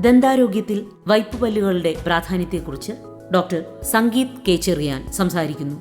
ദന്താരോഗ്യത്തിൽ വൈപ്പുപല്ലുകളുടെ പ്രാധാന്യത്തെക്കുറിച്ച് ഡോക്ടർ സംഗീത് കേച്ചെറിയാൻ സംസാരിക്കുന്നു.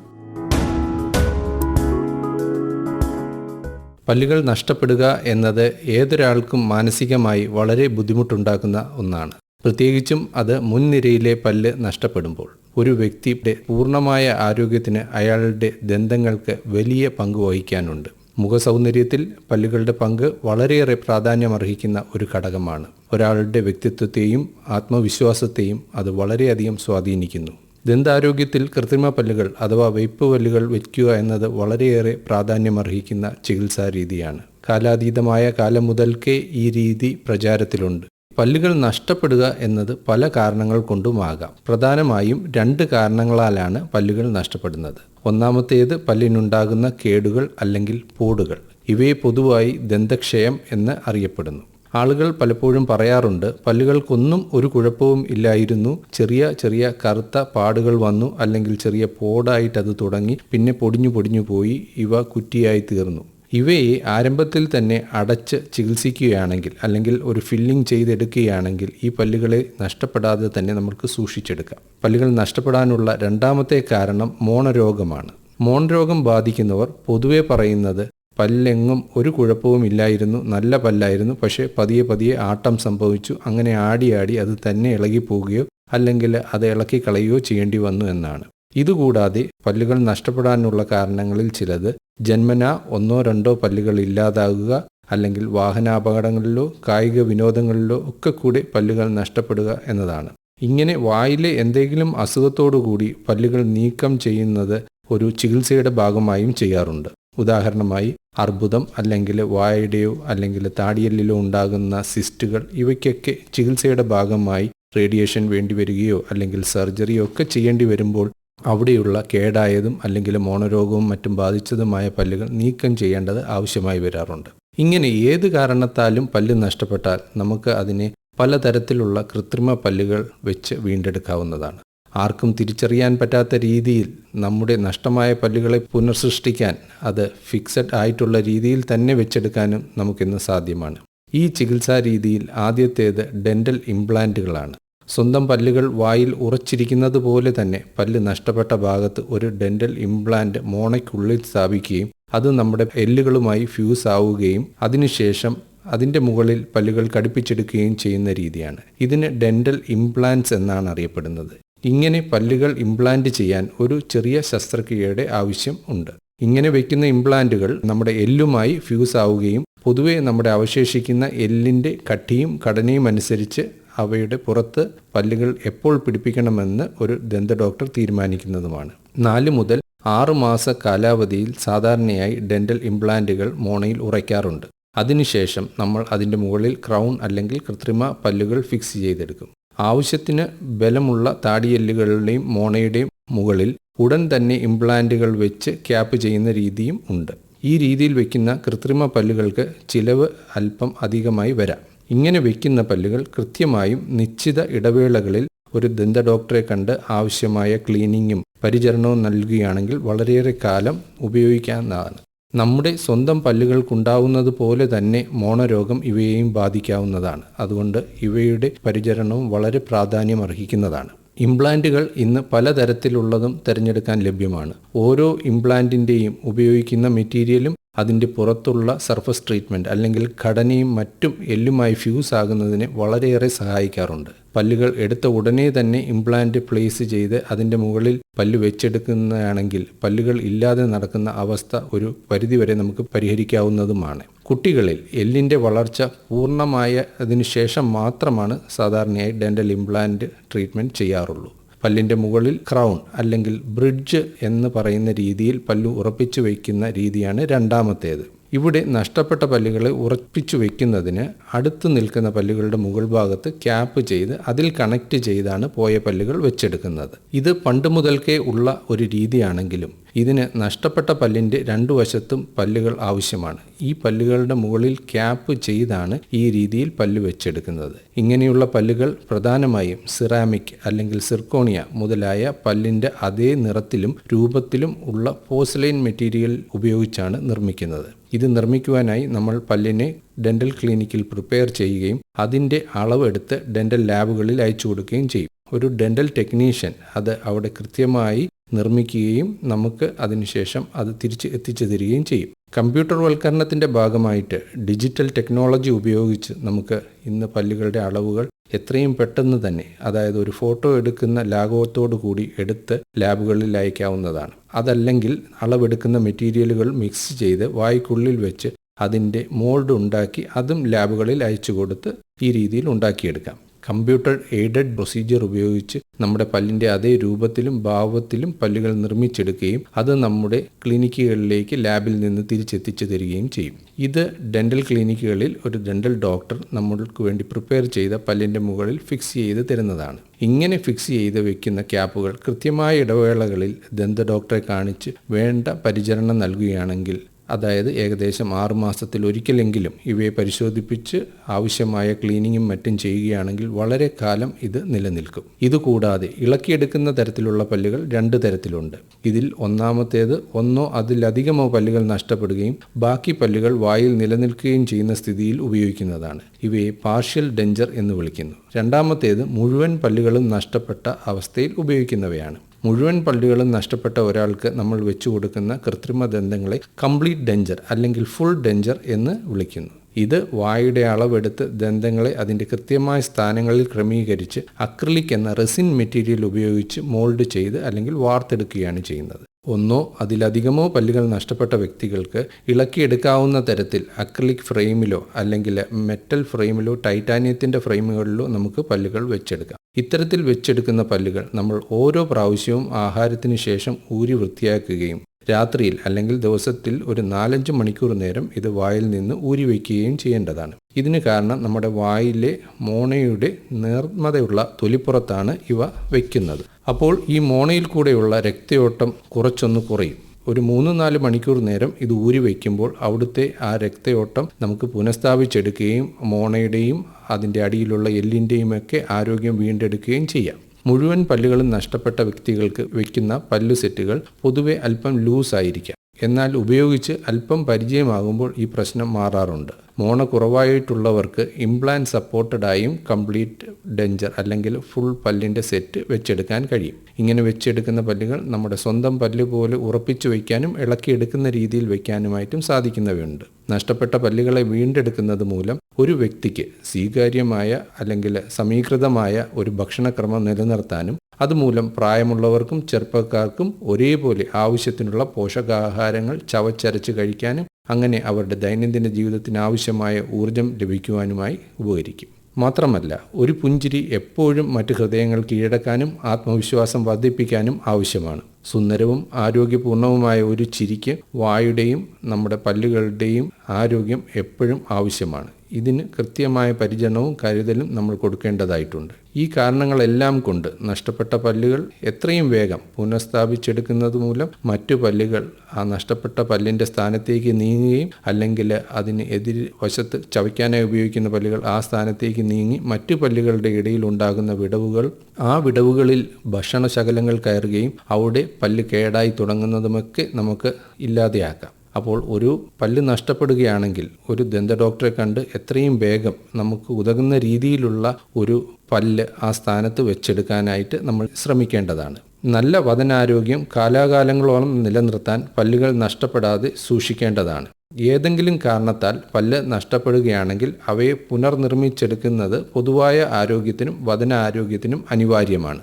പല്ലുകൾ നഷ്ടപ്പെടുക എന്നത് ഏതൊരാൾക്കും മാനസികമായി വളരെ ബുദ്ധിമുട്ടുണ്ടാക്കുന്ന ഒന്നാണ്. പ്രത്യേകിച്ചും അത് മുൻനിരയിലെ പല്ല് നഷ്ടപ്പെടുമ്പോൾ. ഒരു വ്യക്തിയുടെ പൂർണമായ ആരോഗ്യത്തിന് അയാളുടെ ദന്തങ്ങൾക്ക് വലിയ പങ്ക് വഹിക്കാനുണ്ട്. മുഖസൗന്ദര്യത്തിൽ പല്ലുകളുടെ പങ്ക് വളരെയേറെ പ്രാധാന്യമർഹിക്കുന്ന ഒരു ഘടകമാണ്. ഒരാളുടെ വ്യക്തിത്വത്തെയും ആത്മവിശ്വാസത്തെയും അത് വളരെയധികം സ്വാധീനിക്കുന്നു. ദന്താരോഗ്യത്തിൽ കൃത്രിമ പല്ലുകൾ അഥവാ വെയ്പ്പ് പല്ലുകൾ വയ്ക്കുക എന്നത് വളരെയേറെ പ്രാധാന്യമർഹിക്കുന്ന ചികിത്സാ രീതിയാണ്. കാലാതീതമായ കാലം മുതൽക്കേ ഈ രീതി പ്രചാരത്തിലുണ്ട്. പല്ലുകൾ നഷ്ടപ്പെടുക എന്നത് പല കാരണങ്ങൾ കൊണ്ടുമാകാം. പ്രധാനമായും രണ്ട് കാരണങ്ങളാലാണ് പല്ലുകൾ നഷ്ടപ്പെടുന്നത്. ഒന്നാമത്തേത് പല്ലിനുണ്ടാകുന്ന കേടുകൾ അല്ലെങ്കിൽ പോടുകൾ. ഇവയെ പൊതുവായി ദന്തക്ഷയം എന്ന് അറിയപ്പെടുന്നു. ആളുകൾ പലപ്പോഴും പറയാറുണ്ട് പല്ലുകൾക്കൊന്നും ഒരു കുഴപ്പവും ഇല്ലായിരുന്നു. ചെറിയ ചെറിയ കറുത്ത പാടുകൾ വന്നു അല്ലെങ്കിൽ ചെറിയ പോടായിട്ട് അത് തുടങ്ങി പിന്നെ പൊടിഞ്ഞു പൊടിഞ്ഞു പോയി. ഇവ കുറ്റിയായി തീർന്നു. ഇവയെ ആരംഭത്തിൽ തന്നെ അടച്ച് ചികിത്സിക്കുകയാണെങ്കിൽ അല്ലെങ്കിൽ ഒരു ഫില്ലിംഗ് ചെയ്തെടുക്കുകയാണെങ്കിൽ ഈ പല്ലുകളെ നഷ്ടപ്പെടാതെ തന്നെ നമുക്ക് സൂക്ഷിച്ചെടുക്കാം. പല്ലുകൾ നഷ്ടപ്പെടാനുള്ള രണ്ടാമത്തെ കാരണം മോണരോഗമാണ്. മോണരോഗം ബാധിക്കുന്നവർ പൊതുവെ പറയുന്നത് പല്ലെങ്ങും ഒരു കുഴപ്പവും ഇല്ലായിരുന്നു നല്ല പല്ലായിരുന്നു പക്ഷേ പതിയെ പതിയെ ആട്ടം സംഭവിച്ചു. അങ്ങനെ ആടി ആടി അത് തന്നെ ഇളകിപ്പോവുകയോ അല്ലെങ്കിൽ അത് ഇളക്കി കളയുകയോ ചെയ്യേണ്ടി വന്നു എന്നാണ്. ഇതുകൂടാതെ പല്ലുകൾ നഷ്ടപ്പെടാനുള്ള കാരണങ്ങളിൽ ചിലത് ജന്മനാ ഒന്നോ രണ്ടോ പല്ലുകൾ ഇല്ലാതാകുക അല്ലെങ്കിൽ വാഹനാപകടങ്ങളിലോ കായിക വിനോദങ്ങളിലോ ഒക്കെ കൂടി പല്ലുകൾ നഷ്ടപ്പെടുക എന്നതാണ്. ഇങ്ങനെ വായിലെ എന്തെങ്കിലും അസുഖത്തോടുകൂടി പല്ലുകൾ നീക്കം ചെയ്യുന്നത് ഒരു ചികിത്സയുടെ ഭാഗമായും ചെയ്യാറുണ്ട്. ഉദാഹരണമായി അർബുദം അല്ലെങ്കിൽ വായയുടെയോ അല്ലെങ്കിൽ താടിയല്ലിലോ ഉണ്ടാകുന്ന സിസ്റ്റുകൾ ഇവയ്ക്കൊക്കെ ചികിത്സയുടെ ഭാഗമായി റേഡിയേഷൻ വേണ്ടിവരികയോ അല്ലെങ്കിൽ സർജറിയോ ഒക്കെ ചെയ്യേണ്ടി വരുമ്പോൾ അവിടെയുള്ള കേടായതും അല്ലെങ്കിൽ മോണരോഗവും മറ്റും ബാധിച്ചതുമായ പല്ലുകൾ നീക്കം ചെയ്യേണ്ടത് ആവശ്യമായി വരാറുണ്ട്. ഇങ്ങനെ ഏത് കാരണത്താലും പല്ല് നഷ്ടപ്പെട്ടാൽ നമുക്ക് അതിനെ പലതരത്തിലുള്ള കൃത്രിമ പല്ലുകൾ വെച്ച് വീണ്ടെടുക്കാവുന്നതാണ്. ആർക്കും തിരിച്ചറിയാൻ പറ്റാത്ത രീതിയിൽ നമ്മുടെ നഷ്ടമായ പല്ലുകളെ പുനഃസൃഷ്ടിക്കാൻ അത് ഫിക്സഡ് ആയിട്ടുള്ള രീതിയിൽ തന്നെ വെച്ചെടുക്കാനും നമുക്കിന്ന് സാധ്യമാണ്. ഈ ചികിത്സാ രീതിയിൽ ആദ്യത്തേത് ഡെന്റൽ ഇംപ്ലാന്റുകളാണ്. സ്വന്തം പല്ലുകൾ വായിൽ ഉറച്ചിരിക്കുന്നത് പോലെ തന്നെ പല്ല് നഷ്ടപ്പെട്ട ഭാഗത്ത് ഒരു ഡെന്റൽ ഇംപ്ലാന്റ് മോണയ്ക്കുള്ളിൽ സ്ഥാപിക്കുകയും അത് നമ്മുടെ എല്ലുകളുമായി ഫ്യൂസ് ആവുകയും അതിനുശേഷം അതിന്റെ മുകളിൽ പല്ലുകൾ കടുപ്പിച്ചെടുക്കുകയും ചെയ്യുന്ന രീതിയാണ്. ഇതിന് ഡെന്റൽ ഇംപ്ലാന്റ്സ് എന്നാണ് അറിയപ്പെടുന്നത്. ഇങ്ങനെ പല്ലുകൾ ഇംപ്ലാന്റ് ചെയ്യാൻ ഒരു ചെറിയ ശസ്ത്രക്രിയയുടെ ആവശ്യം ഉണ്ട്. ഇങ്ങനെ വയ്ക്കുന്ന ഇംപ്ലാന്റുകൾ നമ്മുടെ എല്ലുമായി ഫ്യൂസ് ആവുകയും പൊതുവെ നമ്മുടെ അവശേഷിക്കുന്ന എല്ലിന്റെ കട്ടിയും ഘടനയും അനുസരിച്ച് അവയുടെ പുറത്ത് പല്ലുകൾ എപ്പോൾ പിടിപ്പിക്കണമെന്ന് ഒരു ദന്ത ഡോക്ടർ തീരുമാനിക്കുന്നതുമാണ്. നാല് മുതൽ ആറു മാസ കാലാവധിയിൽ സാധാരണയായി ഡെന്റൽ ഇംപ്ലാന്റുകൾ മോണയിൽ ഉറയ്ക്കാറുണ്ട്. അതിനുശേഷം നമ്മൾ അതിന്റെ മുകളിൽ ക്രൗൺ അല്ലെങ്കിൽ കൃത്രിമ പല്ലുകൾ ഫിക്സ് ചെയ്തെടുക്കും. ആവശ്യത്തിന് ബലമുള്ള താടിയെല്ലുകളുടെയും മോണയുടെയും മുകളിൽ ഉടൻ തന്നെ ഇംപ്ലാന്റുകൾ വെച്ച് ക്യാപ്പ് ചെയ്യുന്ന രീതിയും ഉണ്ട്. ഈ രീതിയിൽ വയ്ക്കുന്ന കൃത്രിമ പല്ലുകൾക്ക് ചിലവ് അല്പം അധികമായി വരാം. ഇങ്ങനെ വയ്ക്കുന്ന പല്ലുകൾ കൃത്യമായും നിശ്ചിത ഇടവേളകളിൽ ഒരു ദന്ത ഡോക്ടറെ കണ്ട് ആവശ്യമായ ക്ലീനിങ്ങും പരിചരണവും നൽകുകയാണെങ്കിൽ വളരെയേറെ കാലം ഉപയോഗിക്കാവുന്നതാണ്. നമ്മുടെ സ്വന്തം പല്ലുകൾക്കുണ്ടാവുന്നത് പോലെ തന്നെ മോണരോഗം ഇവയെയും ബാധിക്കാവുന്നതാണ്. അതുകൊണ്ട് ഇവയുടെ പരിചരണവും വളരെ പ്രാധാന്യം അർഹിക്കുന്നതാണ്. ഇംപ്ലാന്റുകൾ ഇന്ന് പലതരത്തിലുള്ളതും തിരഞ്ഞെടുക്കാൻ ലഭ്യമാണ്. ഓരോ ഇംപ്ലാന്റിന്റെയും ഉപയോഗിക്കുന്ന മെറ്റീരിയലും അതിന്റെ പുറത്തുള്ള സർഫസ് ട്രീറ്റ്മെന്റ് അല്ലെങ്കിൽ ഘടനയും മറ്റും എല്ലുമായി ഫ്യൂസ് ആകുന്നതിന് വളരെയേറെ സഹായിക്കാറുണ്ട്. പല്ലുകൾ എടുത്ത ഉടനെ തന്നെ ഇംപ്ലാന്റ് പ്ലേസ് ചെയ്ത് അതിന്റെ മുകളിൽ പല്ല് വെച്ചെടുക്കുന്നതാണെങ്കിൽ പല്ലുകൾ ഇല്ലാതെ നടക്കുന്ന അവസ്ഥ ഒരു പരിധിവരെ നമുക്ക് പരിഹരിക്കാവുന്നതുമാണ്. കുട്ടികളിൽ എല്ലിന്റെ വളർച്ച പൂർണമായതിനു ശേഷം മാത്രമാണ് സാധാരണയായി ഡെന്റൽ ഇംപ്ലാന്റ് ട്രീറ്റ്മെന്റ് ചെയ്യാറുള്ളൂ. പല്ലിന്റെ മുകളിൽ ക്രൗൺ അല്ലെങ്കിൽ ബ്രിഡ്ജ് എന്ന് പറയുന്ന രീതിയിൽ പല്ലു ഉറപ്പിച്ചു വയ്ക്കുന്ന രീതിയാണ് രണ്ടാമത്തേത്. ഇവിടെ നഷ്ടപ്പെട്ട പല്ലുകളെ ഉറപ്പിച്ചു വയ്ക്കുന്നതിന് അടുത്ത് നിൽക്കുന്ന പല്ലുകളുടെ മുകൾ ഭാഗത്ത് ക്യാപ്പ് ചെയ്ത് അതിൽ കണക്ട് ചെയ്താണ് പോയ പല്ലുകൾ വെച്ചെടുക്കുന്നത്. ഇത് പണ്ട് മുതൽക്കേ ഉള്ള ഒരു രീതിയാണെങ്കിലും ഇതിന് നഷ്ടപ്പെട്ട പല്ലിന്റെ രണ്ടു വശത്തും പല്ലുകൾ ആവശ്യമാണ്. ഈ പല്ലുകളുടെ മുകളിൽ ക്യാപ്പ് ചെയ്താണ് ഈ രീതിയിൽ പല്ല് വെച്ചെടുക്കുന്നത്. ഇങ്ങനെയുള്ള പല്ലുകൾ പ്രധാനമായും സിറാമിക് അല്ലെങ്കിൽ സിർക്കോണിയ മുതലായ പല്ലിന്റെ അതേ നിറത്തിലും രൂപത്തിലും ഉള്ള പോസ്ലൈൻ മെറ്റീരിയൽ ഉപയോഗിച്ചാണ് നിർമ്മിക്കുന്നത്. ഇത് നിർമ്മിക്കുവാനായി നമ്മൾ പല്ലിനെ ഡെന്റൽ ക്ലിനിക്കിൽ പ്രിപ്പയർ ചെയ്യുകയും അതിന്റെ അളവെടുത്ത് ഡെന്റൽ ലാബുകളിൽ അയച്ചു കൊടുക്കുകയും ചെയ്യും. ഒരു ഡെന്റൽ ടെക്നീഷ്യൻ അത് അവിടെ കൃത്യമായി നിർമ്മിക്കുകയും നമുക്ക് അതിനുശേഷം അത് തിരിച്ച് എത്തിച്ചു തരികയും ചെയ്യും. കമ്പ്യൂട്ടർ വൽക്കരണത്തിന്റെ ഭാഗമായിട്ട് ഡിജിറ്റൽ ടെക്നോളജി ഉപയോഗിച്ച് നമുക്ക് ഇന്ന് പല്ലുകളുടെ അളവുകൾ എത്രയും പെട്ടെന്ന് തന്നെ അതായത് ഒരു ഫോട്ടോ എടുക്കുന്ന ലാഘവത്തോടു കൂടി എടുത്ത് ലാബുകളിൽ അയക്കാവുന്നതാണ്. അതല്ലെങ്കിൽ അളവെടുക്കുന്ന മെറ്റീരിയലുകൾ മിക്സ് ചെയ്ത് വായ്ക്കുള്ളിൽ വെച്ച് അതിന്റെ മോൾഡ് ഉണ്ടാക്കി അതും ലാബുകളിൽ അയച്ചു കൊടുത്ത് ഈ രീതിയിൽ ഉണ്ടാക്കിയെടുക്കാം. കമ്പ്യൂട്ടർ എയ്ഡഡ് പ്രൊസീജിയർ ഉപയോഗിച്ച് നമ്മുടെ പല്ലിന്റെ അതേ രൂപത്തിലും ഭാവത്തിലും പല്ലുകൾ നിർമ്മിച്ചെടുക്കുകയും അത് നമ്മുടെ ക്ലിനിക്കുകളിലേക്ക് ലാബിൽ നിന്ന് തിരിച്ചെത്തിച്ചു തരികയും ചെയ്യും. ഇത് ഡെന്റൽ ക്ലിനിക്കുകളിൽ ഒരു ഡെന്റൽ ഡോക്ടർ നമ്മൾക്ക് വേണ്ടി പ്രിപ്പയർ ചെയ്ത പല്ലിന്റെ മുകളിൽ ഫിക്സ് ചെയ്ത് തരുന്നതാണ്. ഇങ്ങനെ ഫിക്സ് ചെയ്ത് വെക്കുന്ന ക്യാപ്പുകൾ കൃത്യമായ ഇടവേളകളിൽ ദന്ത ഡോക്ടറെ കാണിച്ച് വേണ്ട പരിചരണം നൽകുകയാണെങ്കിൽ അതായത് ഏകദേശം ആറ് മാസത്തിൽ ഒരിക്കലെങ്കിലും ഇവയെ പരിശോധിപ്പിച്ച് ആവശ്യമായ ക്ലീനിങ്ങും മറ്റും ചെയ്യുകയാണെങ്കിൽ വളരെ കാലം ഇത് നിലനിൽക്കും. ഇതുകൂടാതെ ഇളക്കിയെടുക്കുന്ന തരത്തിലുള്ള പല്ലുകൾ രണ്ട് തരത്തിലുണ്ട്. ഇതിൽ ഒന്നാമത്തേത് ഒന്നോ അതിലധികമോ പല്ലുകൾ നഷ്ടപ്പെടുകയും ബാക്കി പല്ലുകൾ വായിൽ നിലനിൽക്കുകയും ചെയ്യുന്ന സ്ഥിതിയിൽ ഉപയോഗിക്കുന്നതാണ്. ഇവയെ പാർഷ്യൽ ഡെഞ്ചർ എന്ന് വിളിക്കുന്നു. രണ്ടാമത്തേത് മുഴുവൻ പല്ലുകളും നഷ്ടപ്പെട്ട അവസ്ഥയിൽ ഉപയോഗിക്കുന്നവയാണ്. മുഴുവൻ പല്ലുകളും നഷ്ടപ്പെട്ട ഒരാൾക്ക് നമ്മൾ വെച്ചു കൊടുക്കുന്ന കൃത്രിമ ദന്തങ്ങളെ കംപ്ലീറ്റ് ഡെഞ്ചർ അല്ലെങ്കിൽ ഫുൾ ഡെഞ്ചർ എന്ന് വിളിക്കുന്നു. ഇത് വായുടെ അളവെടുത്ത് ദന്തങ്ങളെ അതിന്റെ കൃത്യമായ സ്ഥാനങ്ങളിൽ ക്രമീകരിച്ച് അക്രിലിക് എന്ന റെസിൻ മെറ്റീരിയൽ ഉപയോഗിച്ച് മോൾഡ് ചെയ്ത് അല്ലെങ്കിൽ വാർത്തെടുക്കുകയാണ് ചെയ്യുന്നത്. ഒന്നോ അതിലധികമോ പല്ലുകൾ നഷ്ടപ്പെട്ട വ്യക്തികൾക്ക് ഇളക്കിയെടുക്കാവുന്ന തരത്തിൽ അക്രിലിക് ഫ്രെയിമിലോ അല്ലെങ്കിൽ മെറ്റൽ ഫ്രെയിമിലോ ടൈറ്റാനിയത്തിന്റെ ഫ്രെയിമുകളിലോ നമുക്ക് പല്ലുകൾ വെച്ചെടുക്കാം. ഇത്തരത്തിൽ വെച്ചെടുക്കുന്ന പല്ലുകൾ നമ്മൾ ഓരോ പ്രാവശ്യവും ആഹാരത്തിന് ശേഷം ഊരി വൃത്തിയാക്കുകയും രാത്രിയിൽ അല്ലെങ്കിൽ ദിവസത്തിൽ ഒരു നാലഞ്ച് മണിക്കൂർ നേരം ഇത് വായിൽ നിന്ന് ഊരി വയ്ക്കുകയും ചെയ്യേണ്ടതാണ്. ഇതിന് കാരണം നമ്മുടെ വായിലെ മോണയുടെ നേർമതയുള്ള തൊലിപ്പുറത്താണ് ഇവ വയ്ക്കുന്നത് അപ്പോൾ ഈ മോണയിൽ കൂടെയുള്ള രക്തയോട്ടം കുറച്ചൊന്ന് കുറയും. ഒരു മൂന്ന് നാല് മണിക്കൂർ നേരം ഇത് ഊരി വയ്ക്കുമ്പോൾ അവിടുത്തെ ആ രക്തയോട്ടം നമുക്ക് പുനഃസ്ഥാപിച്ചെടുക്കുകയും മോണയുടെയും അതിന്റെ അടിയിലുള്ള എല്ലിന്റെയും ഒക്കെ ആരോഗ്യം വീണ്ടെടുക്കുകയും ചെയ്യാം. മുഴുവൻ പല്ലുകളും നഷ്ടപ്പെട്ട വ്യക്തികൾക്ക് വയ്ക്കുന്ന പല്ലു സെറ്റുകൾ പൊതുവെ അല്പം ലൂസ് ആയിരിക്കാം എന്നാൽ ഉപയോഗിച്ച് അല്പം പരിചയമാകുമ്പോൾ ഈ പ്രശ്നം മാറാറുണ്ട്. മോണ കുറവായിട്ടുള്ളവർക്ക് ഇംപ്ലാന്റ് സപ്പോർട്ടഡായും കംപ്ലീറ്റ് ഡെഞ്ചർ അല്ലെങ്കിൽ ഫുൾ പല്ലിന്റെ സെറ്റ് വെച്ചെടുക്കാൻ കഴിയും. ഇങ്ങനെ വെച്ചെടുക്കുന്ന പല്ലുകൾ നമ്മുടെ സ്വന്തം പല്ല് പോലെ ഉറപ്പിച്ചു വയ്ക്കാനും ഇളക്കിയെടുക്കുന്ന രീതിയിൽ വയ്ക്കാനുമായിട്ടും സാധിക്കുന്നവയുണ്ട്. നഷ്ടപ്പെട്ട പല്ലുകളെ വീണ്ടെടുക്കുന്നത് മൂലം ഒരു വ്യക്തിക്ക് സ്വീകാര്യമായ അല്ലെങ്കിൽ സമീകൃതമായ ഒരു ഭക്ഷണക്രമം നിലനിർത്താനും അതുമൂലം പ്രായമുള്ളവർക്കും ചെറുപ്പക്കാർക്കും ഒരേപോലെ ആവശ്യത്തിനുള്ള പോഷകാഹാരങ്ങൾ ചവച്ചരച്ച് കഴിക്കാനും അങ്ങനെ അവരുടെ ദൈനംദിന ജീവിതത്തിന് ആവശ്യമായ ഊർജം ലഭിക്കുവാനുമായി ഉപകരിക്കും. മാത്രമല്ല ഒരു പുഞ്ചിരി എപ്പോഴും മറ്റ് ഹൃദയങ്ങൾ കീഴടക്കാനും ആത്മവിശ്വാസം വർദ്ധിപ്പിക്കാനും ആവശ്യമാണ്. സുന്ദരവും ആരോഗ്യപൂർണവുമായ ഒരു ചിരിക്ക് വായുടെയും നമ്മുടെ പല്ലുകളുടെയും ആരോഗ്യം എപ്പോഴും ആവശ്യമാണ്. ഇതിന് കൃത്യമായ പരിചരണവും കരുതലും നമ്മൾ കൊടുക്കേണ്ടതായിട്ടുണ്ട്. ഈ കാരണങ്ങളെല്ലാം കൊണ്ട് നഷ്ടപ്പെട്ട പല്ലുകൾ എത്രയും വേഗം പുനഃസ്ഥാപിച്ചെടുക്കുന്നത് മൂലം മറ്റു പല്ലുകൾ ആ നഷ്ടപ്പെട്ട പല്ലിന്റെ സ്ഥാനത്തേക്ക് നീങ്ങുകയും അല്ലെങ്കിൽ അതിന് എതിർ വശത്ത് ചവയ്ക്കാനായി ഉപയോഗിക്കുന്ന പല്ലുകൾ ആ സ്ഥാനത്തേക്ക് നീങ്ങി മറ്റു പല്ലുകളുടെ ഇടയിൽ ഉണ്ടാകുന്ന വിടവുകൾ ആ വിടവുകളിൽ ഭക്ഷണശകലങ്ങൾ കയറുകയും അവിടെ പല്ല് കേടായി തുടങ്ങുന്നതുമൊക്കെ നമുക്ക് ഇല്ലാതെയാക്കാം. അപ്പോൾ ഒരു പല്ല് നഷ്ടപ്പെടുകയാണെങ്കിൽ ഒരു ദന്ത ഡോക്ടറെ കണ്ട് എത്രയും വേഗം നമുക്ക് ഉതകുന്ന രീതിയിലുള്ള ഒരു പല്ല് ആ സ്ഥാനത്ത് വെച്ചെടുക്കാനായിട്ട് നമ്മൾ ശ്രമിക്കേണ്ടതാണ്. നല്ല വതനാരോഗ്യം കാലാകാലങ്ങളോളം നിലനിർത്താൻ പല്ലുകൾ നഷ്ടപ്പെടാതെ സൂക്ഷിക്കേണ്ടതാണ്. ഏതെങ്കിലും കാരണത്താൽ പല്ല് നഷ്ടപ്പെടുകയാണെങ്കിൽ അവയെ പുനർനിർമ്മിച്ചെടുക്കുന്നത് പൊതുവായ ആരോഗ്യത്തിനും വതനാരോഗ്യത്തിനും അനിവാര്യമാണ്.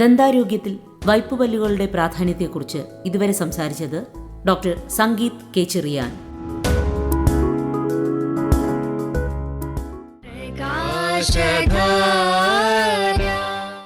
ദന്താരോഗ്യത്തിൽ വൈപ്പുപല്ലുകളുടെ പ്രാധാന്യത്തെക്കുറിച്ച് ഇതുവരെ സംസാരിച്ചത് ഡോക്ടർ സംഗീത് കേച്ചെറിയാൻ. Shaka